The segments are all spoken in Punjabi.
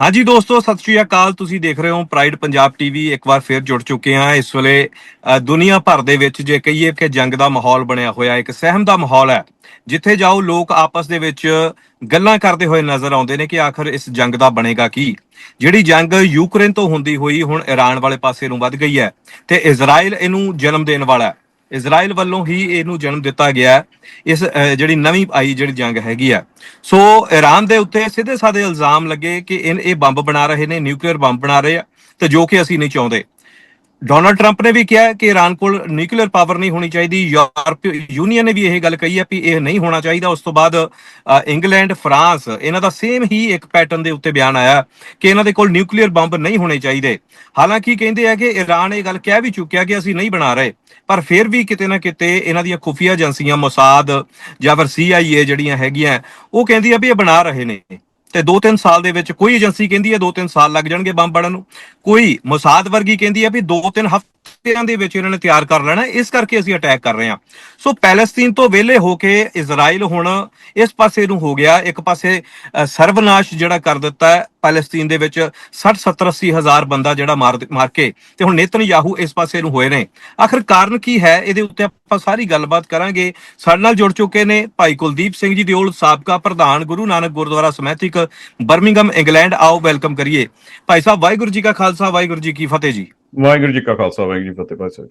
ਹਾਂਜੀ ਦੋਸਤੋ, ਸਤਿ ਸ਼੍ਰੀ ਅਕਾਲ। ਤੁਸੀਂ ਦੇਖ ਰਹੇ ਹੋ ਪ੍ਰਾਈਡ ਪੰਜਾਬ ਟੀਵੀ ਇੱਕ ਵਾਰ ਫੇਰ ਜੁੜ ਚੁੱਕੇ ਹਾਂ ਇਸ ਵੇਲੇ ਦੁਨੀਆ ਭਰ ਦੇ ਵਿੱਚ ਜੇ ਕਹੀਏ ਕਿ ਜੰਗ ਦਾ ਮਾਹੌਲ ਬਣਿਆ ਹੋਇਆ, ਇੱਕ ਸਹਿਮ ਦਾ ਮਾਹੌਲ ਹੈ। ਜਿੱਥੇ ਜਾਓ, ਲੋਕ ਆਪਸ ਦੇ ਵਿੱਚ ਗੱਲਾਂ ਕਰਦੇ ਹੋਏ ਨਜ਼ਰ ਆਉਂਦੇ ਨੇ ਕਿ ਆਖਰ ਇਸ ਜੰਗ ਦਾ ਬਣੇਗਾ ਕੀ। ਜਿਹੜੀ ਜੰਗ ਯੂਕਰੇਨ ਤੋਂ ਹੁੰਦੀ ਹੋਈ ਹੁਣ ਈਰਾਨ ਵਾਲੇ ਪਾਸੇ ਨੂੰ ਵੱਧ ਗਈ ਹੈ ਤੇ ਇਜ਼ਰਾਈਲ ਇਹਨੂੰ ਜਨਮ ਦੇਣ ਵਾਲਾ ਹੈ। ਇਜ਼ਰਾਈਲ ਵੱਲੋਂ ਹੀ ਇਹਨੂੰ ਜਨਮ ਦਿੱਤਾ ਗਿਆ ਇਸ ਜਿਹੜੀ ਨਵੀਂ ਆਈ ਜਿਹੜੀ ਜੰਗ ਹੈਗੀ ਆ ਸੋ ਈਰਾਨ ਦੇ ਉੱਤੇ ਸਿੱਧੇ ਸਾਦੇ ਇਲਜ਼ਾਮ ਲੱਗੇ ਕਿ ਇਹ ਇਹ ਬੰਬ ਬਣਾ ਰਹੇ ਨੇ, ਨਿਊਕਲੀਅਰ ਬੰਬ ਬਣਾ ਰਹੇ ਆ ਤੇ ਜੋ ਕਿ ਅਸੀਂ ਨਹੀਂ ਚਾਹੁੰਦੇ। ਡੋਨਲਡ ਟਰੰਪ ਨੇ ਵੀ ਕਿਹਾ ਕਿ ਈਰਾਨ ਕੋਲ ਨਿਊਕਲੀਅਰ ਪਾਵਰ ਨਹੀਂ ਹੋਣੀ ਚਾਹੀਦੀ। ਯੂਰਪ ਯੂਨੀਅਨ ਨੇ ਵੀ ਇਹ ਗੱਲ ਕਹੀ ਹੈ ਕਿ ਇਹ ਨਹੀਂ ਹੋਣਾ ਚਾਹੀਦਾ। ਉਸ ਤੋਂ ਬਾਅਦ ਇੰਗਲੈਂਡ, ਫਰਾਂਸ, ਇਹਨਾਂ ਦਾ ਸੇਮ ਹੀ ਇੱਕ ਪੈਟਰਨ ਦੇ ਉੱਤੇ ਬਿਆਨ ਆਇਆ ਕਿ ਇਹਨਾਂ ਦੇ ਕੋਲ ਨਿਊਕਲੀਅਰ ਬੰਬ ਨਹੀਂ ਹੋਣੇ ਚਾਹੀਦੇ। ਹਾਲਾਂਕਿ ਕਹਿੰਦੇ ਆ ਕਿ ਈਰਾਨ ਇਹ ਗੱਲ ਕਹਿ ਵੀ ਚੁੱਕਿਆ ਕਿ ਅਸੀਂ ਨਹੀਂ ਬਣਾ ਰਹੇ, ਪਰ ਫਿਰ ਵੀ ਕਿਤੇ ਨਾ ਕਿਤੇ ਇਹਨਾਂ ਦੀਆਂ ਖੁਫੀਆ ਏਜੰਸੀਆਂ, ਮੋਸਾਦ ਜਾਂ ਫਿਰ CIA ਜਿਹੜੀਆਂ ਹੈਗੀਆਂ, ਉਹ ਕਹਿੰਦੀ ਆ ਵੀ ਇਹ ਬਣਾ ਰਹੇ ਨੇ। ਤੇ 2-3 ਸਾਲ ਦੇ ਵਿੱਚ ਕੋਈ ਏਜੰਸੀ ਕਹਿੰਦੀ ਹੈ 2-3 ਸਾਲ ਲੱਗ ਜਾਣਗੇ ਬੰਬ ਬਣਨ ਨੂੰ। ਕੋਈ ਮੁਸਾਦ ਵਰਗੀ ਕਹਿੰਦੀ ਹੈ ਵੀ 2-3 ਹਫ਼ਤਿਆਂ ਦੇ ਵਿੱਚ ਇਹਨਾਂ ਨੇ ਤਿਆਰ ਕਰ ਲੈਣਾ, ਇਸ ਕਰਕੇ ਅਸੀਂ ਅਟੈਕ ਕਰ ਰਹੇ ਹਾਂ। ਸੋ ਪੈਲਸਤੀਨ ਤੋਂ ਵਿਹਲੇ ਹੋ ਕੇ ਇਜ਼ਰਾਈਲ ਹੁਣ ਇਸ ਪਾਸੇ ਨੂੰ ਹੋ ਗਿਆ। ਇੱਕ ਪਾਸੇ ਸਰਵਨਾਸ਼ ਜਿਹੜਾ ਕਰ ਦਿੱਤਾ ਹੈ ਪੈਲਸਤੀਨ ਦੇ ਵਿੱਚ 60 70 80 ਹਜ਼ਾਰ ਬੰਦਾ ਜਿਹੜਾ ਮਾਰ ਮਾਰ ਕੇ ਤੇ ਹੁਣ ਨੇਤਨਯਾਹੂ ਇਸ ਪਾਸੇ ਨੂੰ ਹੋਏ ਨੇ। ਆਖਰ ਕਾਰਨ ਕੀ ਹੈ? ਇਹਦੇ ਉੱਤੇ ਆਪਾਂ ਸਾਰੀ ਗੱਲਬਾਤ ਕਰਾਂਗੇ। ਸਾਡੇ ਨਾਲ ਜੁੜ ਚੁੱਕੇ ਨੇ ਭਾਈ ਕੁਲਦੀਪ ਸਿੰਘ ਜੀ ਦਿਓਲ ਸਾਬਕਾ ਪ੍ਰਧਾਨ Guru Nanak Gurdwara Smethwick Birmingham England. ਆਓ, ਵੈਲਕਮ ਕਰੀਏ। ਭਾਈ ਸਾਹਿਬ, ਵਾਹਿਗੁਰੂ ਜੀ ਕਾ ਖਾਲਸਾ, ਵਾਹਿਗੁਰੂ ਜੀ ਕੀ ਫਤਿਹ ਜੀ। ਵਾਹਿਗੁਰੂ ਜੀ ਕਾ ਖਾਲਸਾ ਵਾਹਿਗੁਰੂ ਜੀ ਕੀ ਫਤਿਹ ਭਾਈ ਸਾਹਿਬ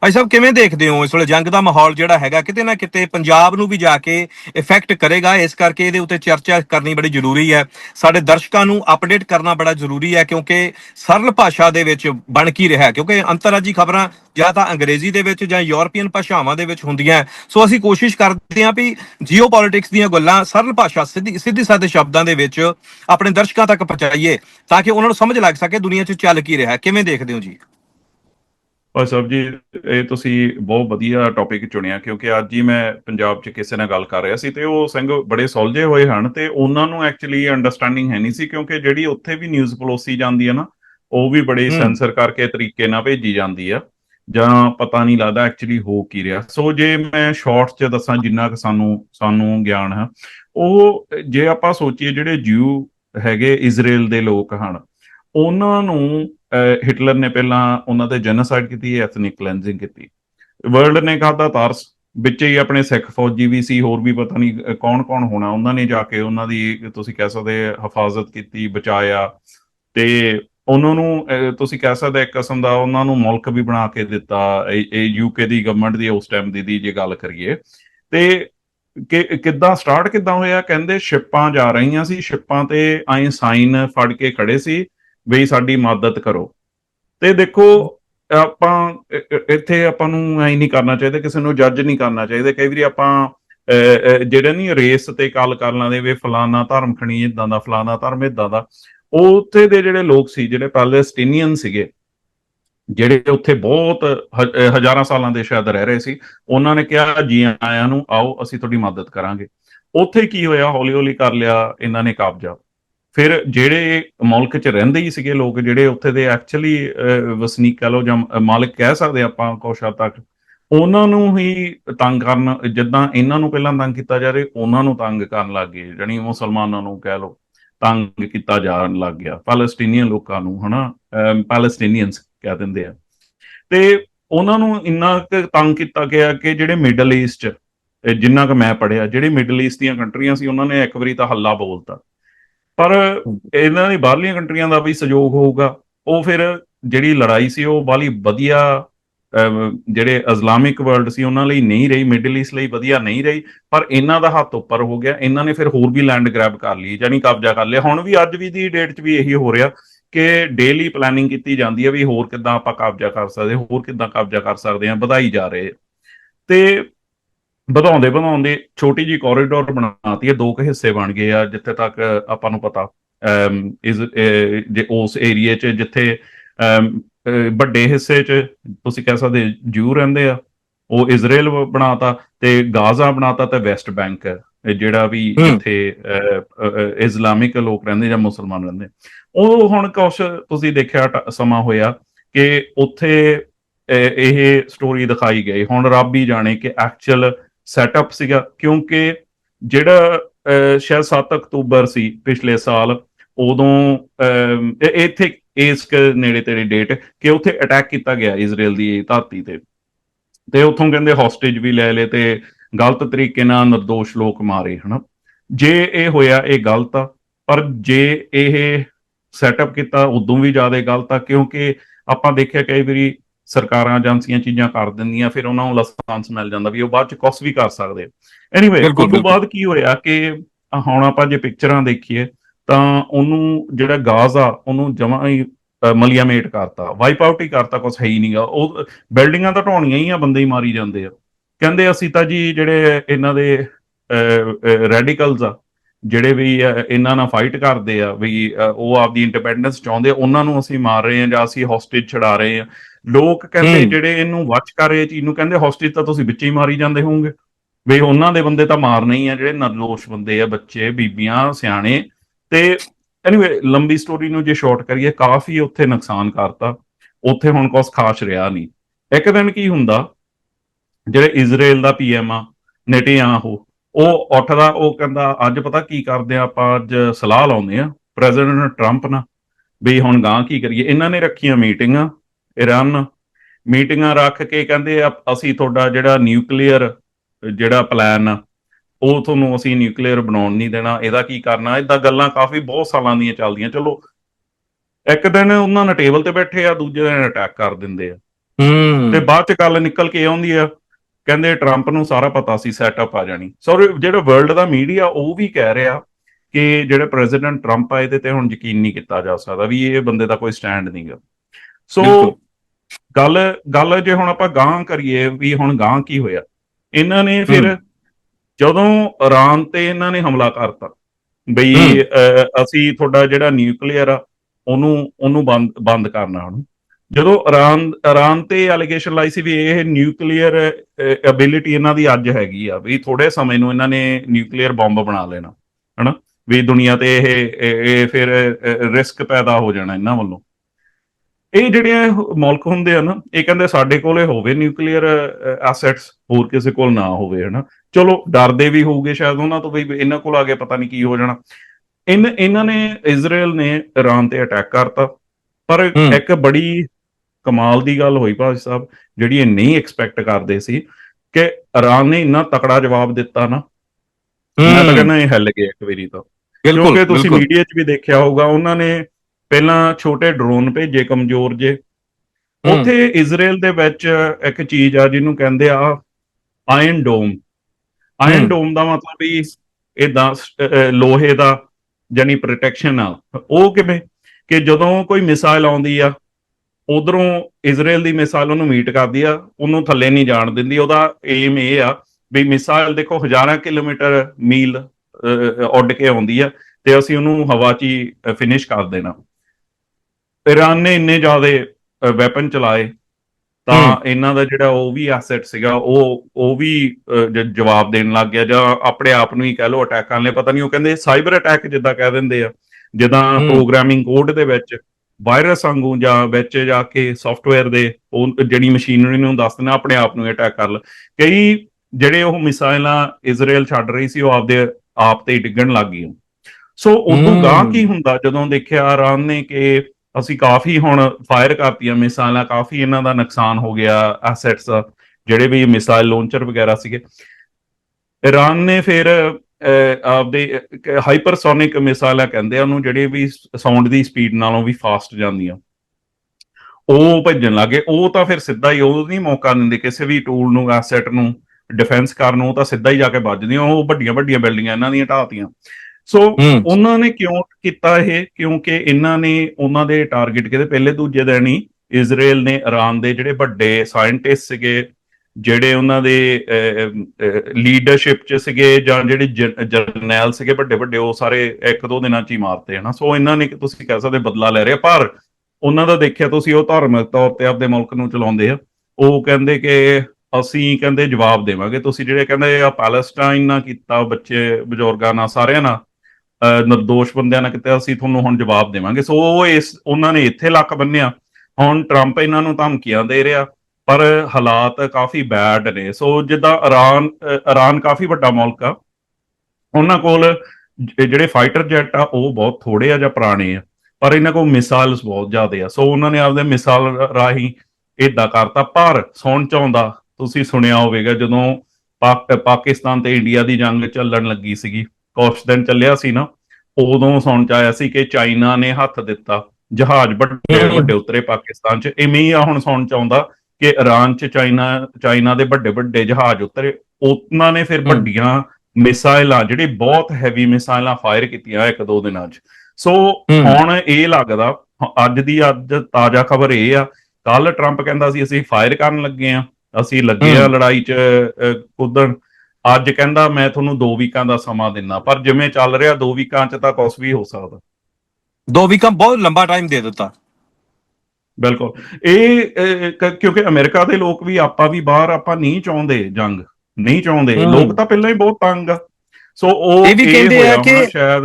ਭਾਈ ਸਾਹਿਬ, ਕਿਵੇਂ ਦੇਖਦੇ ਹੋ ਇਸ ਵੇਲੇ ਜੰਗ ਦਾ ਮਾਹੌਲ ਜਿਹੜਾ ਹੈਗਾ? ਕਿਤੇ ਨਾ ਕਿਤੇ ਪੰਜਾਬ ਨੂੰ ਵੀ ਜਾ ਕੇ ਇਫੈਕਟ ਕਰੇਗਾ। ਇਸ ਕਰਕੇ ਇਹਦੇ ਉੱਤੇ ਚਰਚਾ ਕਰਨੀ ਬੜੀ ਜ਼ਰੂਰੀ ਹੈ। ਸਾਡੇ ਦਰਸ਼ਕਾਂ ਨੂੰ ਅਪਡੇਟ ਕਰਨਾ ਬੜਾ ਜ਼ਰੂਰੀ ਹੈ ਕਿਉਂਕਿ ਸਰਲ ਭਾਸ਼ਾ ਦੇ ਵਿੱਚ ਬਣ ਕੀ ਰਿਹਾ ਕਿਉਂਕਿ ਅੰਤਰਰਾਜੀ ਖਬਰਾਂ ਜਾਂ ਤਾਂ ਅੰਗਰੇਜ਼ੀ ਦੇ ਵਿੱਚ ਜਾਂ ਯੂਰਪੀਅਨ ਭਾਸ਼ਾਵਾਂ ਦੇ ਵਿੱਚ ਹੁੰਦੀਆਂ ਸੋ ਅਸੀਂ ਕੋਸ਼ਿਸ਼ ਕਰਦੇ ਹਾਂ ਵੀ ਜੀਓਪੋਲਿਟਿਕਸ ਦੀਆਂ ਗੱਲਾਂ ਸਰਲ ਭਾਸ਼ਾ, ਸਿੱਧੀ ਸਿੱਧੀ ਸਾਦੇ ਸ਼ਬਦਾਂ ਦੇ ਵਿੱਚ ਆਪਣੇ ਦਰਸ਼ਕਾਂ ਤੱਕ ਪਹੁੰਚਾਈਏ ਤਾਂ ਕਿ ਉਹਨਾਂ ਨੂੰ ਸਮਝ ਲੱਗ ਸਕੇ ਦੁਨੀਆ 'ਚ ਚੱਲ ਕੀ ਰਿਹਾ ਕਿਵੇਂ ਦੇਖਦੇ ਹੋ ਜੀ? ਭਾਈ ਸਾਹਿਬ ਜੀ ਇਹ ਤੁਸੀਂ ਬਹੁਤ ਵਧੀਆ ਟੌਪਿਕ ਚੁਣਿਆ ਕਿਉਂਕਿ ਅੱਜ ਹੀ ਮੈਂ ਪੰਜਾਬ 'ਚ ਕਿਸੇ ਨਾਲ ਗੱਲ ਕਰ ਰਿਹਾ ਸੀ ਤੇ ਉਹ ਸਿੰਘ ਬੜੇ ਸੁਲਝੇ ਹੋਏ ਹਨ ਤੇ ਉਹਨਾਂ ਨੂੰ ਐਕਚੁਅਲੀ ਅੰਡਰਸਟੈਂਡਿੰਗ ਹੈ ਨਹੀਂ ਸੀ ਕਿਉਂਕਿ ਜਿਹੜੀ ਉੱਥੇ ਵੀ ਨਿਊਜ਼ ਪਲੋਸੀ ਜਾਂਦੀ ਹੈ ਨਾ ਉਹ ਵੀ ਬੜੇ। ਸੈਂਸਰ ਕਰਕੇ ਤਰੀਕੇ ਨਾਲ ਭੇਜੀ ਜਾਂਦੀ ਆ ਜਾਂ ਪਤਾ ਨਹੀਂ ਲੱਗਦਾ ਐਕਚੁਅਲੀ ਹੋ ਕੀ ਰਿਹਾ ਸੋ ਜੇ ਮੈਂ ਸ਼ਾਰਟਸ 'ਚ ਦੱਸਾਂ ਜਿੰਨਾ ਕਿ ਸਾਨੂੰ ਸਾਨੂੰ ਗਿਆਨ ਹੈ ਉਹ ਜੇ ਆਪਾਂ ਸੋਚੀਏ ਜਿਹੜੇ ਜਿਊ ਹੈਗੇ ਇਜ਼ਰਾਈਲ ਦੇ ਲੋਕ ਹਨ ਉਹਨਾਂ ਨੂੰ ਹਿਟਲਰ ਨੇ ਪਹਿਲਾਂ ਉਹਨਾਂ ਤੇ ਜੈਨੋਸਾਈਡ ਕੀਤੀ ਐਥਨਿਕ ਕਲੈਂਜ਼ਿੰਗ ਕੀਤੀ। ਵਰਲਡ ਨੇ ਖਾਦਾ ਤਾਰਸ, ਵਿੱਚ ਹੀ ਆਪਣੇ ਸਿੱਖ ਫੌਜੀ ਵੀ ਸੀ, ਹੋਰ ਵੀ ਪਤਾ ਨਹੀਂ ਕੌਣ ਕੌਣ ਹੋਣਾ। ਉਹਨਾਂ ਨੇ ਜਾ ਕੇ ਉਹਨਾਂ ਦੀ, ਤੁਸੀਂ ਕਹਿ ਸਕਦੇ, ਹਿਫਾਜ਼ਤ ਕੀਤੀ, ਬਚਾਇਆ। ਤੇ ਉਹਨਾਂ ਨੂੰ ਤੁਸੀਂ ਕਹਿ ਸਕਦੇ, ਇੱਕ ਕਿਸਮ ਦਾ ਉਹਨਾਂ ਨੂੰ ਮੁਲਕ ਵੀ ਬਣਾ ਕੇ ਦਿੱਤਾ, ਇਹ ਯੂਕੇ ਦੀ ਗਵਰਨਮੈਂਟ ਦੀ, ਉਸ ਟਾਈਮ ਦੀ ਦੀ ਜੇ ਗੱਲ ਕਰੀਏ। ਤੇ ਕਿ, ਕਿੱਦਾਂ ਸਟਾਰਟ ਕਿੱਦਾਂ ਹੋਇਆ? ਕਹਿੰਦੇ ਸ਼ਿਪਾਂ ਜਾ ਰਹੀਆਂ ਸੀ, ਸ਼ਿਪਾਂ ਤੇ ਐਂ ਸਾਈਨ ਫੜ ਕੇ ਖੜੇ ਸੀ। ਵੀ ਸਾਡੀ ਮਦਦ ਕਰੋ। ਤੇ ਦੇਖੋ ਆਪਾਂ ਇੱਥੇ ਆਪਾਂ ਨੂੰ ਐਂ ਨਹੀਂ ਕਰਨਾ ਚਾਹੀਦਾ ਕਿਸੇ ਨੂੰ ਜੱਜ ਨਹੀਂ ਕਰਨਾ ਚਾਹੀਦਾ। ਕਈ ਵਾਰੀ ਆਪਾਂ ਅਹ, ਜਿਹੜੇ ਨਹੀਂ ਰੇਸ ਤੇ ਕਾਲ ਕਰ ਲਾਂਦੇ ਵੀ ਫਲਾਨਾ ਧਰਮ ਖਣੀ ਇਦਾਂ ਦਾ ਫਲਾਨਾ ਧਰਮ ਇਦਾਂ ਦਾ ਉਹ ਉੱਥੇ ਦੇ ਜਿਹੜੇ ਲੋਕ ਸੀ ਜਿਹੜੇ ਪੈਲੇਸਟੀਨੀਅਨ ਸੀਗੇ ਜਿਹੜੇ ਉੱਥੇ ਬਹੁਤ ਹਜ਼ਾਰਾਂ ਸਾਲਾਂ ਦੇ ਸ਼ਾਇਦ ਰਹਿ ਰਹੇ ਸੀ ਉਹਨਾਂ ਨੇ ਕਿਹਾ ਜੀ ਆਇਆਂ ਨੂੰ ਆਓ ਅਸੀਂ ਤੁਹਾਡੀ ਮਦਦ ਕਰਾਂਗੇ। ਉੱਥੇ ਕੀ ਹੋਇਆ? ਹੌਲੀ ਹੌਲੀ ਕਰ ਲਿਆ ਇਹਨਾਂ ਨੇ ਕਾਬਜ਼ਾ। ਫਿਰ ਜਿਹੜੇ ਮੁਲਕ 'ਚ ਰਹਿੰਦੇ ਹੀ ਸੀਗੇ ਲੋਕ ਜਿਹੜੇ ਉੱਥੇ ਦੇ ਐਕਚੁਅਲੀ ਵਸਨੀਕ ਕਹ ਲੋ ਜਾਂ ਅ, ਮਾਲਕ ਕਹਿ ਸਕਦੇ ਆਪਾਂ ਕੁਛ ਹੱਦ ਤੱਕ ਉਹਨਾਂ ਨੂੰ ਹੀ ਤੰਗ ਕਰਨ ਜਿੱਦਾਂ ਇਹਨਾਂ ਨੂੰ ਪਹਿਲਾਂ ਤੰਗ ਕੀਤਾ ਜਾ ਰਿਹਾ ਉਹਨਾਂ ਨੂੰ ਤੰਗ ਕਰਨ ਲੱਗ ਗਏ ਜਾਣੀ ਮੁਸਲਮਾਨਾਂ ਨੂੰ ਕਹਿ ਲੋ ਤੰਗ ਕੀਤਾ ਜਾਣ ਲੱਗ ਗਿਆ ਪੈਲਸਟੀਨੀਅਨ ਲੋਕਾਂ ਨੂੰ ਹਨਾ ਪੈਲਸਟੀਨੀਅਨਸ ਕਹਿ ਦਿੰਦੇ ਆ। ਤੇ ਉਹਨਾਂ ਨੂੰ ਇੰਨਾ ਕੁ ਤੰਗ ਕੀਤਾ ਗਿਆ ਕਿ ਜਿਹੜੇ ਮਿਡਲ ਈਸਟ 'ਚ ਜਿੰਨਾ ਕੁ ਮੈਂ ਪੜਿਆ ਜਿਹੜੇ ਮਿਡਲ ਈਸਟ ਦੀਆਂ ਕੰਟਰੀਆਂ ਸੀ ਉਹਨਾਂ ਨੇ ਇੱਕ ਵਾਰੀ ਤਾਂ ਹੱਲਾ ਬੋਲਤਾ। ਪਰ ਇਹਨਾਂ ਦੀ ਬਾਹਰਲੀਆਂ ਕੰਟਰੀਆਂ ਦਾ ਵੀ ਸਹਿਯੋਗ ਹੋਊਗਾ। ਉਹ ਫਿਰ ਜਿਹੜੀ ਲੜਾਈ ਸੀ ਉਹ ਬਾਲੀ ਵਧੀਆ ਜਿਹੜੇ ਇਸਲਾਮਿਕ ਵਰਲਡ ਸੀ ਉਹਨਾਂ ਲਈ ਨਹੀਂ ਰਹੀ ਮਿਡਲ ਈਸਟ ਲਈ ਵਧੀਆ ਨਹੀਂ ਰਹੀ ਪਰ ਇਹਨਾਂ ਦਾ ਹੱਥ ਉੱਪਰ ਹੋ ਗਿਆ। ਇਹਨਾਂ ਨੇ ਫਿਰ ਹੋਰ ਵੀ ਲੈਂਡ ਗ੍ਰੈਬ ਕਰ ਲਈ ਯਾਨੀ ਕਬਜ਼ਾ ਕਰ ਲਿਆ। ਹੁਣ ਵੀ ਅੱਜ ਵੀ ਦੀ ਡੇਟ 'ਚ ਵੀ ਇਹੀ ਹੋ ਰਿਹਾ ਕਿ ਡੇਲੀ ਪਲੈਨਿੰਗ ਕੀਤੀ ਜਾਂਦੀ ਹੈ ਵੀ ਹੋਰ ਕਿੱਦਾਂ ਆਪਾਂ ਕਬਜ਼ਾ ਕਰ ਸਕਦੇ ਹੋਰ ਕਿੱਦਾਂ ਕਬਜ਼ਾ ਕਰ ਸਕਦੇ ਹਾਂ ਵਧਾਈ ਜਾ ਰਹੇ ਤੇ ਵਧਾਉਂਦੇ ਵਧਾਉਂਦੇ ਛੋਟੀ ਜੀ ਕੋਰੀਡੋਰ ਬਣਾਤੀ ਹੈ ਦੋ ਕੁ ਹਿੱਸੇ ਬਣ ਗਏ ਆ ਜਿੱਥੇ ਤੱਕ ਆਪਾਂ ਨੂੰ ਪਤਾ ਇਸ ਜੇ ਉਸ ਏਰੀਏ 'ਚ ਜਿੱਥੇ ਵੱਡੇ ਹਿੱਸੇ 'ਚ ਤੁਸੀਂ ਕਹਿ ਸਕਦੇ ਜੂ ਰਹਿੰਦੇ ਆ ਉਹ ਇਜ਼ਰਾਈਲ ਬਣਾਤਾ ਤੇ ਗਾਜ਼ਾ ਬਣਾਤਾ ਤੇ ਵੈਸਟ ਬੈਂਕ ਜਿਹੜਾ ਵੀ। ਇੱਥੇ ਇਸਲਾਮਿਕ ਲੋਕ ਰਹਿੰਦੇ ਜਾਂ ਮੁਸਲਮਾਨ ਰਹਿੰਦੇ ਉਹ ਹੁਣ ਕੁਛ ਤੁਸੀਂ ਦੇਖਿਆ ਸਮਾਂ ਹੋਇਆ ਕਿ ਉੱਥੇ ਇਹ ਸਟੋਰੀ ਦਿਖਾਈ ਗਈ ਹੁਣ ਰੱਬ ਹੀ ਜਾਣੇ ਕਿ ਐਕਚੁਅਲ ਸੈਟਅਪ ਸੀਗਾ, ਕਿਉਂਕਿ ਜਿਹੜਾ ਸ਼ਾਇਦ 7 ਅਕਤੂਬਰ ਸੀ ਪਿਛਲੇ ਸਾਲ, ਉਦੋਂ ਇੱਥੇ ਇਸ ਨੇੜੇ ਤੇੜੇ ਡੇਟ ਕਿ ਉੱਥੇ ਅਟੈਕ ਕੀਤਾ ਗਿਆ ਇਜ਼ਰਾਈਲ ਦੀ ਧਰਤੀ ਤੇ। ਤੇ ਉੱਥੋਂ ਕਹਿੰਦੇ ਹੌਸਟੇਜ ਵੀ ਲੈ ਲਏ ਤੇ ਗਲਤ ਤਰੀਕੇ ਨਾਲ નિર્ਦੋਸ਼ ਲੋਕ ਮਾਰੇ, ਹਨਾ। ਜੇ ਇਹ ਹੋਇਆ, ਇਹ ਗਲਤ ਆ, ਪਰ ਜੇ ਇਹ ਸੈਟਅਪ ਕੀਤਾ, ਉਦੋਂ ਵੀ ਜ਼ਿਆਦਾ ਗਲਤ ਆ, ਕਿਉਂਕਿ ਆਪਾਂ ਦੇਖਿਆ ਕਈ ਵਾਰੀ ਸਰਕਾਰਾਂ ਏਜੰਸੀਆਂ ਚੀਜ਼ਾਂ ਕਰ ਦਿੰਦੀਆਂ ਫਿਰ ਉਹਨਾਂ ਨੂੰ ਲਾਇਸੈਂਸ ਮਿਲ ਜਾਂਦਾ ਵੀ ਉਹ ਬਾਅਦ ਚ ਕੁਛ ਵੀ ਕਰ ਸਕਦੇ ਐਨੀਵੇ ਉਸ ਤੋਂ। ਬਾਅਦ ਕੀ ਹੋਇਆ ਕਿ ਹੁਣ ਆਪਾਂ ਜੇ ਪਿਕਚਰਾਂ ਦੇਖੀਏ ਤਾਂ ਉਹਨੂੰ ਜਿਹੜਾ ਗਾਜ਼ ਆ ਉਹਨੂੰ ਜਮਾਂ ਹੀ ਮਲੀਆਮੇਟ ਕਰਤਾ। ਵਾਈਪ ਆਊਟ ਹੀ ਕਰਤਾ ਕੁਛ ਹੈ ਹੀ ਨਹੀਂਗਾ ਉਹ ਬਿਲਡਿੰਗਾਂ ਤਾਂ ਢਾਉਣੀਆਂ ਹੀ ਆ ਬੰਦੇ ਹੀ ਮਾਰੀ ਜਾਂਦੇ ਆ। ਕਹਿੰਦੇ ਅਸੀਂ ਤਾਂ ਜੀ ਜਿਹੜੇ ਇਹਨਾਂ ਦੇ ਰੈਡੀਕਲਸ ਆ ਜਿਹੜੇ ਵੀ ਇਹਨਾਂ ਨਾਲ ਫਾਈਟ ਕਰਦੇ ਆ ਵੀ ਉਹ ਆਪਦੀ ਇੰਡੀਪੈਂਡੈਂਸ ਚਾਹੁੰਦੇ ਉਹਨਾਂ ਨੂੰ ਅਸੀਂ ਮਾਰ ਰਹੇ ਆ ਜਾਂ ਅਸੀਂ ਹੌਸਟੇਜ ਛਡਾ ਰਹੇ ਆ। ਲੋਕ ਕਹਿੰਦੇ। ਜਿਹੜੇ ਇਹਨੂੰ ਵਾਚ ਕਰ ਰਹੇ ਚੀਜ਼ ਨੂੰ ਕਹਿੰਦੇ ਹੌਸਟੇਜ ਤਾਂ ਤੁਸੀਂ ਵਿੱਚ ਹੀ ਮਾਰੀ ਜਾਂਦੇ ਹੋਵੋਗੇ। ਵੀ ਉਹਨਾਂ ਦੇ ਬੰਦੇ ਤਾਂ ਮਾਰਨੇ ਹੀ ਆ ਜਿਹੜੇ ਨਿਰਦੋਸ਼ ਬੰਦੇ ਆ ਬੱਚੇ ਬੀਬੀਆਂ ਸਿਆਣੇ। ਤੇ ਐਨੀਵੇ ਲੰਬੀ ਸਟੋਰੀ ਨੂੰ ਜੇ ਸ਼ਾਰਟ ਕਰੀਏ ਕਾਫੀ ਉੱਥੇ ਨੁਕਸਾਨ ਕਰਤਾ। ਉੱਥੇ ਹੁਣ ਕੁਛ ਖਾਸ ਰਿਹਾ ਨਹੀਂ। ਇੱਕ ਦਿਨ ਕੀ ਹੁੰਦਾ ਜਿਹੜੇ ਇਜ਼ਰਾਈਲ ਦਾ ਪੀਐਮ ਆ ਨੇਟਿਆਹੂ ਉਹ ਉੱਠਦਾ ਉਹ ਕਹਿੰਦਾ ਅੱਜ ਪਤਾ ਕੀ ਕਰਦੇ ਆ ਆਪਾਂ ਅੱਜ ਸਲਾਹ ਲਾਉਂਦੇ ਆ ਪ੍ਰੈਜ਼ੀਡੈਂਟ ਟਰੰਪ ਨਾਲ ਵੀ ਹੁਣ ਗਾਂ ਕੀ ਕਰੀਏ। ਇਹਨਾਂ ਨੇ ਰੱਖੀਆਂ ਮੀਟਿੰਗਾਂ ਇਰਾਨ ਮੀਟਿੰਗਾਂ ਰੱਖ ਕੇ ਕਹਿੰਦੇ ਅਸੀਂ ਤੁਹਾਡਾ ਜਿਹੜਾ ਨਿਊਕਲੀਅਰ ਜਿਹੜਾ ਪਲਾਨ ਆ ਉਹ ਤੁਹਾਨੂੰ ਅਸੀਂ ਨਿਊਕਲੀਅਰ ਬਣਾਉਣ ਨਹੀਂ ਦੇਣਾ। ਇਹਦਾ ਕੀ ਕਰਨਾ ਇਦਾਂ ਗੱਲਾਂ ਕਾਫੀ ਬਹੁਤ ਸਾਲਾਂ ਦੀਆਂ ਚੱਲਦੀਆਂ। ਚਲੋ ਇੱਕ ਦਿਨ ਉਹਨਾਂ ਨੇ ਟੇਬਲ ਤੇ ਬੈਠੇ ਆ ਦੂਜੇ ਦਿਨ ਅਟੈਕ ਕਰ ਦਿੰਦੇ ਆ। ਹੂੰ। ਤੇ ਬਾਅਦ ਚ ਗੱਲ ਨਿਕਲ ਕੇ ਆਉਂਦੀ ਆ ਕਹਿੰਦੇ ਟਰੰਪ ਨੂੰ ਸਾਰਾ ਪਤਾ ਸੀ ਸੈਟਅਪ ਆ ਜਾਣੀ। ਸੋ ਜਿਹੜਾ ਵਰਲਡ ਦਾ ਮੀਡੀਆ ਉਹ ਵੀ ਕਹਿ ਰਿਹਾ ਕਿ ਜਿਹੜੇ ਪ੍ਰੈਜ਼ੀਡੈਂਟ ਟਰੰਪ ਆ ਇਹਦੇ ਤੇ ਹੁਣ ਯਕੀਨ ਨਹੀਂ ਕੀਤਾ ਜਾ ਸਕਦਾ ਵੀ ਇਹ ਬੰਦੇ ਦਾ ਕੋਈ ਸਟੈਂਡ ਨਹੀਂਗਾ ਸੋ। ਗੱਲ ਗੱਲ ਜੇ ਹੁਣ ਆਪਾਂ ਗਾਂ ਕਰੀਏ ਵੀ ਹੁਣ ਗਾਂ ਕੀ ਹੋਇਆ? ਇਹਨਾਂ ਨੇ ਫਿਰ ਜਦੋਂ ਇਰਾਨ ਤੇ ਇਹਨਾਂ ਨੇ ਹਮਲਾ ਕਰਤਾ ਬਈ ਅਸੀਂ ਤੁਹਾਡਾ ਜਿਹੜਾ ਨਿਊਕਲੀਅਰ ਆ ਉਹਨੂੰ ਉਹਨੂੰ ਬੰਦ ਬੰਦ ਕਰਨਾ ਹੁਣ ਜਦੋਂ ਇਰਾਨ ਇਰਾਨ ਤੇ ਅਲੀਗੇਸ਼ਨ ਲਾਈ ਸੀ ਵੀ ਇਹ ਨਿਊਕਲੀਅਰ ਐਬਿਲਿਟੀ ਇਹਨਾਂ ਦੀ ਅੱਜ ਹੈਗੀ ਆ ਵੀ ਥੋੜੇ ਸਮੇਂ ਨੂੰ ਇਹਨਾਂ ਨੇ ਨਿਊਕਲੀਅਰ ਬੰਬ ਬਣਾ ਲੈਣਾ ਹਨਾ? ਵੀ ਦੁਨੀਆ ਤੇ ਇਹ ਇਹ ਫਿਰ ਰਿਸਕ ਪੈਦਾ ਹੋ ਜਾਣਾ ਇਹਨਾਂ ਵੱਲੋਂ। ਇਹ ਜਿਹੜੇ ਮੁਲਕ ਹੁੰਦੇ ਆ ਨਾ ਇਹ ਕਹਿੰਦੇ ਸਾਡੇ ਕੋਲੇ ਹੋਵੇ ਨਿਊਕਲੀਅਰ ਐਸੈਟਸ ਹੋਰ ਕਿਸੇ ਕੋਲ ਨਾ ਹੋਵੇ ਹਨਾ। ਚਲੋ ਡਰਦੇ ਵੀ ਹੋਊਗੇ ਸ਼ਾਇਦ ਉਹਨਾਂ ਤੋਂ ਵੀ ਇਹਨਾਂ ਕੋਲ ਆ ਕੇ ਪਤਾ ਨਹੀਂ ਕੀ ਹੋ ਜਾਣਾ। ਇਨ ਇਹਨਾਂ ਨੇ ਇਜ਼ਰਾਈਲ ਨੇ ਇਰਾਨ ਤੇ ਅਟੈਕ ਕਰਤਾ। ਪਰ। ਇੱਕ ਬੜੀ ਕਮਾਲ ਦੀ ਗੱਲ ਹੋਈ ਭਾਜੀ ਸਾਹਿਬ ਜਿਹੜੀ ਇਹ ਨਹੀਂ ਐਕਸਪੈਕਟ ਕਰਦੇ ਸੀ ਕਿ ਇਰਾਨ ਨੇ ਇੰਨਾ ਤਕੜਾ ਜਵਾਬ ਦਿੱਤਾ ਨਾ। ਮੈਂ ਤਾਂ ਕਹਿੰਦਾ ਇਹ ਹਿੱਲ ਗਿਆ ਇੱਕ ਵਾਰੀ ਤਾਂ। ਬਿਲਕੁਲ ਕਿਉਂਕਿ ਤੁਸੀਂ ਮੀਡੀਆ 'ਚ ਵੀ ਦੇਖਿਆ ਹੋਊਗਾ ਉਹਨਾਂ ਨੇ ਪਹਿਲਾਂ ਛੋਟੇ ਡਰੋਨ ਭੇਜੇ ਕਮਜ਼ੋਰ ਜੇ। ਉੱਥੇ ਇਜ਼ਰਾਈਲ ਦੇ ਵਿੱਚ ਇੱਕ ਚੀਜ਼ ਆ ਜਿਹਨੂੰ ਕਹਿੰਦੇ ਆ ਆਇਰਨ ਡੋਮ। ਆਇਰਨ। ਡੋਮ ਦਾ ਮਤਲਬ ਵੀ ਇਦਾਂ ਲੋਹੇ ਦਾ ਜਾਨੀ ਪ੍ਰੋਟੈਕਸ਼ਨ ਆ। ਉਹ ਕਿਵੇਂ? ਕਿ ਜਦੋਂ ਕੋਈ ਮਿਸਾਈਲ ਆਉਂਦੀ ਆ ਉਧਰੋਂ ਇਜ਼ਰਾਈਲ ਦੀ ਮਿਸਾਈਲ ਉਹਨੂੰ ਮੀਟ ਕਰਦੀ ਆ ਉਹਨੂੰ ਥੱਲੇ ਨਹੀਂ ਜਾਣ ਦਿੰਦੀ। ਉਹਦਾ ਏਮ ਇਹ ਆ ਵੀ ਮਿਸਾਈਲ ਦੇਖੋ ਹਜ਼ਾਰਾਂ ਕਿਲੋਮੀਟਰ ਮੀਲ ਉੱਡ ਕੇ ਆਉਂਦੀ ਆ ਤੇ ਅਸੀਂ ਉਹਨੂੰ ਹਵਾ 'ਚ ਹੀ ਫਿਨਿਸ਼ ਕਰ ਦੇਣਾ। ਇਰਾਨ ਨੇ ਇੰਨੇ ਜ਼ਿਆਦਾ ਵੈਪਨ ਚਲਾਏ ਤਾਂ। ਇਹਨਾਂ ਦਾ ਜਿਹੜਾ ਉਹ ਵੀ ਐਸੈਟ ਸੀਗਾ ਉਹ ਉਹ ਵੀ ਜਵਾਬ ਦੇਣ ਲੱਗ ਗਿਆ ਜਾਂ ਆਪਣੇ ਆਪ ਨੂੰ ਹੀ ਕਹਿ ਲਓ ਅਟੈਕ ਲਈ ਪਤਾ ਨਹੀਂ ਉਹ ਕਹਿੰਦੇ ਸਾਈਬਰ ਅਟੈਕ ਜਿੱਦਾਂ ਕਹਿ ਦਿੰਦੇ ਆ ਜਿੱਦਾਂ। ਪ੍ਰੋਗਰਾਮਿੰਗ ਕੋਡ ਦੇ ਵਿੱਚ ਵਾਇਰਸ ਵਾਂਗੂ ਜਾਂ ਵਿੱਚ ਜਾ ਕੇ ਸੌਫਟਵੇਅਰ ਦੇ ਉਹ ਜਿਹੜੀ ਮਸ਼ੀਨਰੀ ਨੂੰ ਦੱਸ ਦੇਣਾ ਆਪਣੇ ਆਪ ਨੂੰ ਅਟੈਕ ਕਰ ਲ ਕਈ ਜਿਹੜੇ ਉਹ ਮਿਸਾਈਲਾਂ ਇਜ਼ਰਾਈਲ ਛੱਡ ਰਹੀ ਸੀ ਉਹ ਆਪਦੇ ਆਪ ਤੇ ਡਿੱਗਣ ਲੱਗ ਗਈਆਂ ਸੋ ਉਦੋਂ ਹੂੰ। ਗਾਂ ਕੀ ਹੁੰਦਾ ਜਦੋਂ ਦੇਖਿਆ ਇਰਾਨ ਨੇ ਕਿ ਅਸੀਂ ਕਾਫੀ ਹੁਣ ਫਾਇਰ ਕਰਤੀਆਂ ਮਿਸਾਈਲਾਂ ਕਾਫੀ ਇਹਨਾਂ ਦਾ ਨੁਕਸਾਨ ਹੋ ਗਿਆ ਐਸੈਟਸ ਜਿਹੜੇ ਵੀ ਮਿਸਾਈਲ ਲਾਂਚਰ ਵਗੈਰਾ ਸੀਗੇ। ਇਰਾਨ ਨੇ ਫਿਰ ਆਪਦੇ ਹਾਈਪਰਸੋਨਿਕ ਮਿਸਾਈਲਾਂ ਕਹਿੰਦੇ ਆ, ਉਹਨੂੰ ਜਿਹੜੇ ਵੀ ਸਾਊਂਡ ਦੀ ਸਪੀਡ ਨਾਲੋਂ ਵੀ ਫਾਸਟ ਜਾਂਦੀਆਂ। ਉਹ ਭੱਜਣ ਲੱਗੇ ਉਹ ਤਾਂ ਫਿਰ ਸਿੱਧਾ ਹੀ, ਉਹ ਨਹੀਂ ਮੌਕਾ ਦਿੰਦੇ ਕਿਸੇ ਵੀ ਟੂਲ ਨੂੰ ਐਸੈਟ ਨੂੰ ਡਿਫੈਂਸ ਕਰਨ ਨੂੰ ਤਾਂ ਸਿੱਧਾ ਹੀ ਜਾ ਕੇ ਵੱਜਦੀਆਂ ਉਹ ਵੱਡੀਆਂ ਵੱਡੀਆਂ ਬਿਲਡਿੰਗਾਂ ਇਹਨਾਂ ਦੀਆਂ ਢਾਤੀਆਂ ਸੋ ਉਹਨਾਂ ਨੇ ਕਿਉਂ ਕੀਤਾ ਇਹ? ਕਿਉਂਕਿ ਇਹਨਾਂ ਨੇ ਉਹਨਾਂ ਦੇ ਟਾਰਗੇਟ ਕਿਤੇ ਪਹਿਲੇ ਦੂਜੇ ਦਿਨ ਹੀ ਇਜ਼ਰਾਈਲ ਨੇ ਇਰਾਨ ਦੇ ਜਿਹੜੇ ਵੱਡੇ ਸਾਇੰਟਿਸਟ ਸੀਗੇ ਜਿਹੜੇ ਉਹਨਾਂ ਦੇ ਲੀਡਰਸ਼ਿਪ ਚ ਸੀਗੇ ਜਾਂ ਜਿਹੜੇ ਜਰਨੈਲ ਸੀਗੇ ਵੱਡੇ ਵੱਡੇ ਉਹ ਸਾਰੇ ਇੱਕ ਦੋ ਦਿਨਾਂ ਚ ਹੀ ਮਾਰਤੇ ਹਨਾ? ਸੋ ਇਹਨਾਂ ਨੇ ਤੁਸੀਂ ਕਹਿ ਸਕਦੇ ਬਦਲਾ ਲੈ ਰਹੇ। ਪਰ ਉਹਨਾਂ ਦਾ ਦੇਖਿਆ ਤੁਸੀਂ ਉਹ ਧਾਰਮਿਕ ਤੌਰ ਤੇ ਆਪਦੇ ਮੁਲਕ ਨੂੰ ਚਲਾਉਂਦੇ ਆ। ਉਹ ਕਹਿੰਦੇ ਕਿ ਅਸੀਂ ਕਹਿੰਦੇ ਜਵਾਬ ਦੇਵਾਂਗੇ। ਤੁਸੀਂ ਜਿਹੜੇ ਕਹਿੰਦੇ ਆ ਪੈਲਸਟਾਈਨ ਨਾਲ ਕੀਤਾ ਬੱਚੇ ਬਜ਼ੁਰਗਾਂ ਨਾਲ ਸਾਰਿਆਂ ਨਾਲ ਨਿਰਦੋਸ਼ ਬੰਦਿਆਂ ਨਾਲ ਕਿਤੇ ਅਸੀਂ ਤੁਹਾਨੂੰ ਹੁਣ ਜਵਾਬ ਦੇਵਾਂਗੇ। ਸੋ ਉਹ ਇਸ ਉਹਨਾਂ ਨੇ ਇੱਥੇ ਲੱਕ ਬੰਨਿਆ। ਹੁਣ ਟਰੰਪ ਇਹਨਾਂ ਨੂੰ ਧਮਕੀਆਂ ਦੇ ਰਿਹਾ, ਪਰ ਹਾਲਾਤ ਕਾਫੀ ਬੈਡ ਨੇ। ਸੋ ਜਿੱਦਾਂ ਇਰਾਨ, ਅਹ ਇਰਾਨ ਕਾਫੀ ਵੱਡਾ ਮੁਲਕ ਆ। ਉਹਨਾਂ ਕੋਲ ਜਿਹੜੇ ਫਾਈਟਰ ਜੈਟ ਆ, ਉਹ ਬਹੁਤ ਥੋੜੇ ਆ ਜਾਂ ਪੁਰਾਣੇ ਆ, ਪਰ ਇਹਨਾਂ ਕੋਲ ਮਿਸਾਈਲਸ ਬਹੁਤ ਜ਼ਿਆਦੇ ਆ। ਸੋ ਉਹਨਾਂ ਨੇ ਆਪਦੇ ਮਿਸਾਈਲ ਰਾਹੀਂ ਏਦਾਂ ਕਰਤਾ। ਪਰ ਸੁਣ ਚਾਹੁੰਦਾ, ਤੁਸੀਂ ਸੁਣਿਆ ਹੋਵੇਗਾ ਜਦੋਂ ਪਾਕ- ਪਾਕਿਸਤਾਨ ਤੇ ਇੰਡੀਆ ਦੀ ਜੰਗ ਚੱਲਣ ਲੱਗੀ ਸੀਗੀ। ਦਿਨ ਚੱਲਿਆ ਸੀ ਨਾ ਉਦੋਂ ਸੁਣ ਚ ਆਇਆ ਸੀ ਕਿ ਚਾਈਨਾ ਨੇ ਹੱਥ ਦਿੱਤਾ ਜਹਾਜ਼ ਵੱਡੇ। ਵੱਡੇ ਉਤਰੇ ਪਾਕਿਸਤਾਨ ਚ ਇਵੇਂ ਹੀ ਆ ਹੁਣ ਸੁਣ ਚ ਆਉਂਦਾ ਕਿ ਇਰਾਨ ਚ ਚਾਈਨਾ ਚਾਈਨਾ ਦੇ ਵੱਡੇ ਵੱਡੇ ਜਹਾਜ਼ ਉਤਰੇ ਉਹਨਾਂ ਨੇ ਫਿਰ। ਵੱਡੀਆਂ ਮਿਸਾਈਲਾਂ ਜਿਹੜੀ ਬਹੁਤ ਹੈਵੀ ਮਿਸਾਈਲਾਂ ਫਾਇਰ ਕੀਤੀਆਂ ਇੱਕ ਦੋ ਦਿਨਾਂ 'ਚ ਸੋ। ਹੁਣ ਇਹ ਲੱਗਦਾ ਅੱਜ ਦੀ ਅੱਜ ਤਾਜ਼ਾ ਖਬਰ ਇਹ ਆ ਕੱਲ ਟਰੰਪ ਕਹਿੰਦਾ ਸੀ ਅਸੀਂ ਫਾਇਰ ਕਰਨ ਲੱਗੇ ਆ ਅਸੀਂ ਲੱਗੇ ਆ। ਲੜਾਈ 'ਚ ਕੁੱਦਣ ਅੱਜ ਕਹਿੰਦਾ ਮੈਂ ਤੁਹਾਨੂੰ 2 ਵੀਕਾਂ ਦਾ ਸਮਾਂ ਦਿੰਨਾ ਪਰ ਜਿਵੇਂ ਚੱਲ ਰਿਹਾ 2 ਵੀਕਾਂ 'ਚ ਤਾਂ ਕੁਝ ਵੀ ਹੋ ਸਕਦਾ। ਦੋ ਵੀਕਾਂ ਬਹੁਤ ਲੰਬਾ ਟਾਈਮ ਦੇ ਦਿੱਤਾ। ਬਿਲਕੁਲ। ਇਹ ਕਿਉਂਕਿ ਅਮਰੀਕਾ ਦੇ ਲੋਕ ਵੀ ਆਪਾਂ ਵੀ ਬਾਹਰ ਆਪਾਂ ਨਹੀਂ ਚਾਹੁੰਦੇ ਜੰਗ ਨਹੀਂ ਚਾਹੁੰਦੇ। ਲੋਕ ਤਾਂ ਪਹਿਲਾਂ ਹੀ ਬਹੁਤ ਤੰਗ ਆ। ਸੋ ਉਹ ਇਹ ਵੀ ਕਹਿੰਦੇ ਆ ਕਿ- ਸ਼ਾਇਦ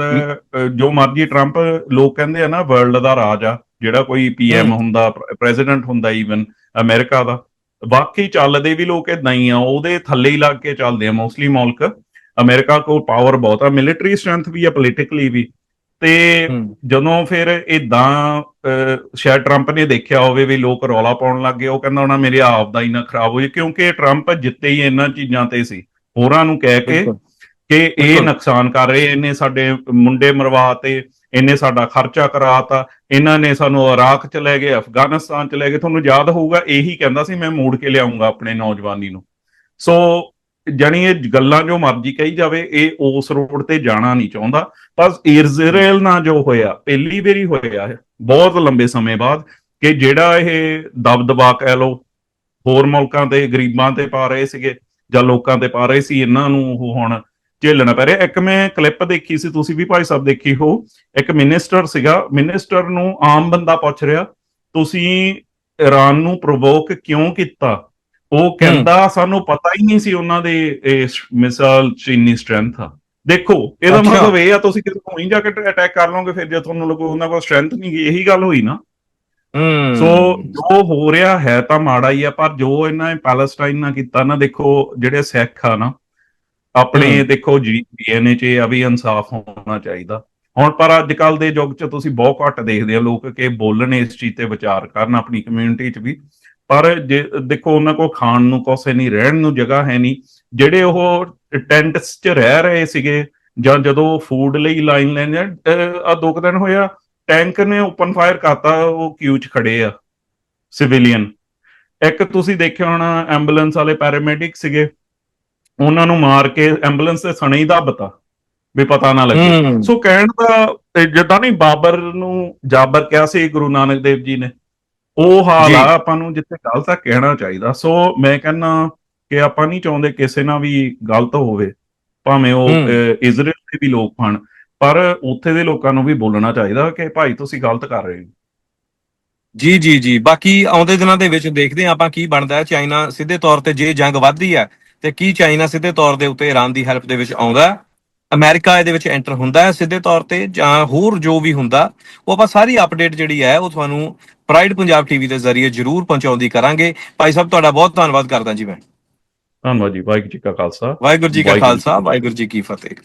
ਜੋ ਮਰਜ਼ੀ ਟਰੰਪ ਲੋਕ ਕਹਿੰਦੇ ਆ ਨਾ ਵਰਲਡ ਦਾ ਰਾਜ ਆ ਜਿਹੜਾ ਕੋਈ ਪੀਐਮ। ਹੁੰਦਾ ਪ੍ਰੈਜ਼ੀਡੈਂਟ ਹੁੰਦਾ ਈਵਨ ਅਮਰੀਕਾ ਦਾ। ਵਾਕਈ ਚੱਲਦੇ ਵੀ ਲੋਕ ਇਦਾਂ ਹੀ ਆ ਉਹਦੇ ਥੱਲੇ ਹੀ ਲੱਗ ਕੇ ਚੱਲਦੇ ਆ ਮੋਸਟਲੀ ਮੁਲਕ ਅਮਰੀਕਾ ਕੋਲ ਪਾਵਰ ਬਹੁਤ ਆ ਮਿਲਟਰੀ ਸਟਰੈਂਥ ਵੀ ਆ ਪੋਲੀਟੀਕਲੀ ਵੀ ਤੇ ਜਦੋਂ ਫਿਰ ਇਦਾਂ ਸ਼ਾਇਦ ਟਰੰਪ ਨੇ ਦੇਖਿਆ ਹੋਵੇ ਵੀ ਲੋਕ ਰੌਲਾ ਪਾਉਣ ਲੱਗ ਗਏ ਉਹ ਕਹਿੰਦਾ ਹੋਣਾ ਮੇਰੇ ਆਪ ਦਾ ਹੀ ਨਾ ਖਰਾਬ ਹੋ ਜਾਏ ਕਿਉਂਕਿ ਟਰੰਪ ਜਿੱਤੇ ਹੀ ਇਹਨਾਂ ਚੀਜ਼ਾਂ ਤੇ ਸੀ ਹੋਰਾਂ ਨੂੰ ਕਹਿ ਕੇ। ਕਿ ਇਹ। ਨੁਕਸਾਨ ਕਰ ਰਹੇ ਇਹਨੇ ਸਾਡੇ ਮੁੰਡੇ ਮਰਵਾਤੇ ਇਹਨੇ ਸਾਡਾ ਖਰਚਾ ਕਰਾਤਾ, ਇਹਨਾਂ ਨੇ ਸਾਨੂੰ ਇਰਾਕ ਚ ਲੈ ਗਏ, ਅਫਗਾਨਿਸਤਾਨ ਚ ਲੈ ਗਏ। ਤੁਹਾਨੂੰ ਯਾਦ ਹੋਊਗਾ, ਇਹੀ ਕਹਿੰਦਾ ਸੀ, ਮੈਂ ਮੋੜ ਕੇ ਲਿਆਉਂਗਾ ਆਪਣੇ ਨੌਜਵਾਨੀ ਨੂੰ। ਸੋ ਜਾਣੀ ਇਹ ਗੱਲਾਂ ਜੋ ਮਰਜ਼ੀ ਕਹੀ ਜਾਵੇ, ਇਹ ਉਸ ਰੋਡ ਤੇ ਜਾਣਾ ਨਹੀਂ ਚਾਹੁੰਦਾ। ਬਸ ਇਜ਼ਰਾਈਲ ਨਾਲ ਜੋ ਹੋਇਆ, ਪਹਿਲੀ ਵਾਰੀ ਹੋਇਆ ਬਹੁਤ ਲੰਬੇ ਸਮੇਂ ਬਾਅਦ ਕਿ ਜਿਹੜਾ ਇਹ ਦਬਦਬਾ ਕਹਿ ਲਓ, ਹੋਰ ਮੁਲਕਾਂ ਤੇ, ਗਰੀਬਾਂ ਤੇ ਪਾ ਰਹੇ ਸੀਗੇ ਜਾਂ ਲੋਕਾਂ ਤੇ ਪਾ ਰਹੇ ਸੀ, ਇਹਨਾਂ ਨੂੰ ਉਹ ਹੁਣ ਝੇਲਣਾ ਪੈ ਰਿਹਾ। ਇੱਕ ਮੈਂ ਕਲਿੱਪ ਦੇਖੀ ਸੀ ਤੁਸੀਂ ਵੀ ਭਾਈ ਸਾਹਿਬ ਦੇਖੀ ਹੋ ਇੱਕ ਮਿਨਿਸਟਰ ਸੀਗਾ ਮਿਨਿਸਟਰ ਨੂੰ ਆਮ ਬੰਦਾ ਪੁੱਛ ਰਿਹਾ ਤੁਸੀਂ ਇਰਾਨ ਨੂੰ ਪ੍ਰੋਵੋਕ ਕਿਉਂ ਕੀਤਾ? ਉਹ ਕਹਿੰਦਾ ਸਾਨੂੰ ਪਤਾ ਹੀ ਨਹੀਂ ਸੀ ਉਹਨਾਂ ਦੇ ਮਿਸਾਈਲ ਚ ਇੰਨੀ ਸਟਰੈਂਥ ਆ। ਦੇਖੋ ਇਹਦਾ। ਮਤਲਬ ਇਹ ਆ ਤੁਸੀਂ ਕਿਤੇ ਉਹੀ ਜਾ ਕੇ ਅਟੈਕ ਕਰ ਲਓਗੇ ਫਿਰ ਜੇ ਤੁਹਾਨੂੰ ਲੱਗੂ ਉਹਨਾਂ ਕੋਲ ਸਟਰੈਂਥ ਨਹੀਂ ਗਈ ਇਹੀ ਗੱਲ ਹੋਈ ਨਾ। ਹੂੰ। ਸੋ ਜੋ ਹੋ ਰਿਹਾ ਹੈ ਤਾਂ ਮਾੜਾ ਹੀ ਆ ਪਰ ਜੋ ਇਹਨਾਂ ਨੇ ਪੈਲਸਟਾਈਨ ਨਾਲ ਕੀਤਾ ਨਾ ਦੇਖੋ ਜਿਹੜੇ ਸਿੱਖ ਆ ਨਾ ਆਪਣੇ। ਦੇਖੋ ਜੀਐਨਏ ਚ ਆ ਵੀ ਇਨਸਾਫ ਹੋਣਾ ਚਾਹੀਦਾ। ਹੁਣ ਪਰ ਅੱਜ ਕੱਲ ਦੇ ਯੁੱਗ ਚ ਤੁਸੀਂ ਬਹੁਤ ਘੱਟ ਦੇਖਦੇ ਆ ਲੋਕ ਕਿ ਬੋਲਣ ਇਸ ਚੀਜ਼ ਤੇ ਵਿਚਾਰ ਕਰਨ ਆਪਣੀ ਕਮਿਊਨਿਟੀ ਚ ਵੀ। ਪਰ ਜੇ ਦੇਖੋ ਉਹਨਾਂ ਕੋਲ ਖਾਣ ਨੂੰ ਕੋਸੇ ਨਹੀਂ ਰਹਿਣ ਨੂੰ ਜਗ੍ਹਾ ਹੈ ਨਹੀਂ। ਜਿਹੜੇ ਉਹ ਟੈਂਟਸ ਚ ਰਹਿ ਰਹੇ ਸੀਗੇ ਜਾਂ ਜਦੋਂ ਫੂਡ ਲਈ ਲਾਈਨ ਲੈਣ ਆ ਦੋ ਕੁ ਦਿਨ ਹੋਇਆ ਟੈਂਕ ਨੇ ਓਪਨ ਫਾਇਰ ਕਰਤਾ ਉਹ ਕਿਊ ਚ ਖੜੇ ਆ ਸਿਵਿਲੀਅਨ ਇੱਕ ਤੁਸੀਂ ਦੇਖਿਆ ਹੋਣਾ ਐਂਬੂਲੈਂਸ ਵਾਲੇ ਪੈਰਾਮੈਡਿਕ ਸੀਗੇ। ਉਹਨਾਂ ਨੂੰ ਮਾਰ ਕੇ ਐਂਬੂਲੈਂਸ ਤੇ ਸਣੇ ਹੀ ਦੱਬਤਾ ਵੀ ਪਤਾ ਨਾ ਲੱਗੇ। ਸੋ ਕਹਿਣ ਦਾ ਜਿੱਦਾਂ ਨਹੀਂ ਬਾਬਰ ਨੂੰ ਜਾਬਰ ਕਿਹਾ ਸੀ ਗੁਰੂ ਨਾਨਕ ਦੇਵ ਜੀ ਨੇ ਉਹ ਹਾਲ। ਆ ਆਪਾਂ ਨੂੰ ਜਿੱਥੇ ਗਲਤ ਆ ਕਹਿਣਾ ਚਾਹੀਦਾ। ਸੋ ਮੈਂ ਕਹਿੰਨਾ ਕਿ ਆਪਾਂ ਨਹੀਂ ਚਾਹੁੰਦੇ ਕਿਸੇ ਨਾਲ ਵੀ ਗਲਤ ਹੋਵੇ ਭਾਵੇਂ ਉਹ ਇਜ਼ਰਾਈਲ ਦੇ ਵੀ ਲੋਕ ਹਨ ਪਰ ਉੱਥੇ ਦੇ ਲੋਕਾਂ ਨੂੰ ਵੀ ਬੋਲਣਾ ਚਾਹੀਦਾ ਕਿ ਭਾਈ ਤੁਸੀਂ ਗਲਤ ਕਰ ਰਹੇ ਹੋ। ਜੀ ਜੀ ਜੀ। ਬਾਕੀ ਆਉਂਦੇ ਦਿਨਾਂ ਦੇ ਵਿੱਚ ਦੇਖਦੇ ਹਾਂ ਆਪਾਂ ਕੀ ਬਣਦਾ ਹੈ। ਚਾਈਨਾ ਸਿੱਧੇ ਤੌਰ ਤੇ ਜੇ ਜੰਗ ਵੱਧਦੀ ਹੈ ਤੇ ਕੀ ਚਾਈਨਾ ਸਿੱਧੇ ਤੌਰ ਦੇ ਉੱਤੇ ਈਰਾਨ ਦੀ ਹੈਲਪ ਦੇ ਵਿੱਚ ਆਉਂਦਾ? ਅਮਰੀਕਾ ਇਹਦੇ ਵਿੱਚ ਐਂਟਰ ਹੁੰਦਾ ਹੈ ਸਿੱਧੇ ਤੌਰ ਤੇ ਜਾਂ ਹੋਰ ਜੋ ਵੀ ਹੁੰਦਾ ਉਹ ਆਪਾਂ ਸਾਰੀ ਅਪਡੇਟ ਜਿਹੜੀ ਹੈ ਉਹ ਤੁਹਾਨੂੰ ਪ੍ਰਾਈਡ ਪੰਜਾਬ ਟੀਵੀ ਦੇ ਜ਼ਰੀਏ ਜਰੂਰ ਪਹੁੰਚਾਉਂਦੀ ਕਰਾਂਗੇ। ਭਾਈ ਸਾਹਿਬ ਤੁਹਾਡਾ ਬਹੁਤ ਧੰਨਵਾਦ ਕਰਦਾ ਜੀ ਮੈਂ। ਧੰਨਵਾਦ ਜੀ ਵਾਹਿਗੁਰੂ ਜੀ ਕਾ ਖਾਲਸਾ। ਵਾਹਿਗੁਰੂ ਜੀ ਕੀ ਖਾਲਸਾ ਵਾਹਿਗੁਰੂ ਜੀ ਕੀ ਫਤਿਹ।